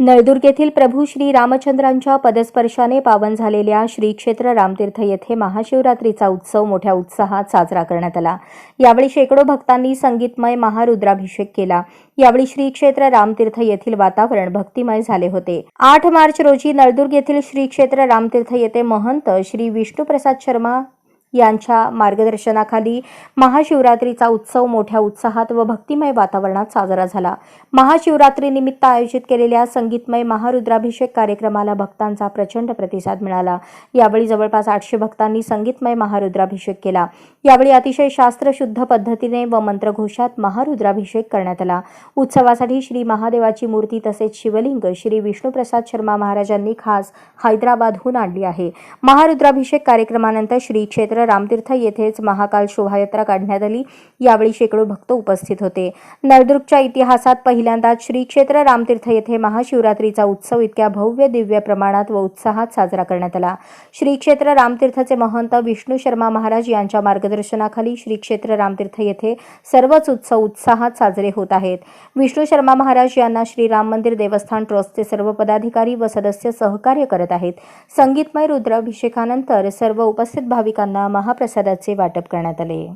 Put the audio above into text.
नळदुर्ग येथील प्रभू श्री रामचंद्रांच्या पदस्पर्शाने पावन झालेल्या श्री क्षेत्र रामतीर्थ येथे महाशिवरात्रीचा उत्सव मोठ्या उत्साहात साजरा करण्यात आला. यावेळी शेकडो भक्तांनी संगीतमय महारुद्राभिषेक केला. यावेळी श्री क्षेत्र रामतीर्थ येथील वातावरण भक्तिमय झाले होते. आठ मार्च रोजी नळदुर्ग येथील श्री क्षेत्र रामतीर्थ येथे महंत श्री विष्णुप्रसाद शर्मा यांच्या मार्गदर्शनाखाली महाशिवरात्रीचा उत्सव मोठ्या उत्साहात व भक्तिमय वातावरणात साजरा झाला. महाशिवरात्रीनिमित्त आयोजित केलेल्या संगीतमय महारुद्राभिषेक कार्यक्रमाला भक्तांचा प्रचंड प्रतिसाद मिळाला. यावेळी जवळपास आठशे भक्तांनी संगीतमय महारुद्राभिषेक केला. यावेळी अतिशय शास्त्रशुद्ध पद्धतीने व मंत्रघोषात महारुद्राभिषेक करण्यात आला. उत्सवासाठी श्री महादेवाची मूर्ती तसेच शिवलिंग श्री विष्णुप्रसाद शर्मा महाराजांनी खास हैदराबादहून आणली आहे. महारुद्राभिषेक कार्यक्रमानंतर श्री क्षेत्र रामतीर्थ येथेच महाकाल शोभायात्रा काढण्यात आली. यावेळी शेकडो भक्त उपस्थित होते. नळदुर्गच्या इतिहासात पहिल्यांदाच श्री क्षेत्र रामतीर्थ येथे महाशिवरात्रीचा उत्सव इतक्या भव्य दिव्य प्रमाणात व उत्साहात साजरा करण्यात आला. श्री क्षेत्र रामतीर्थचे महंत विष्णू शर्मा महाराज यांच्या मार्गदर्शनाखाली श्री क्षेत्र रामतीर्थ येथे सर्वच उत्सव उत्साहात साजरे होत आहेत. विष्णू शर्मा महाराज यांना श्री राम मंदिर देवस्थान ट्रस्टचे सर्व पदाधिकारी व सदस्य सहकार्य करत आहेत. संगीतमय रुद्राभिषेकानंतर सर्व उपस्थित भाविकांना महाप्रसादाचे वाटप करण्यात आले.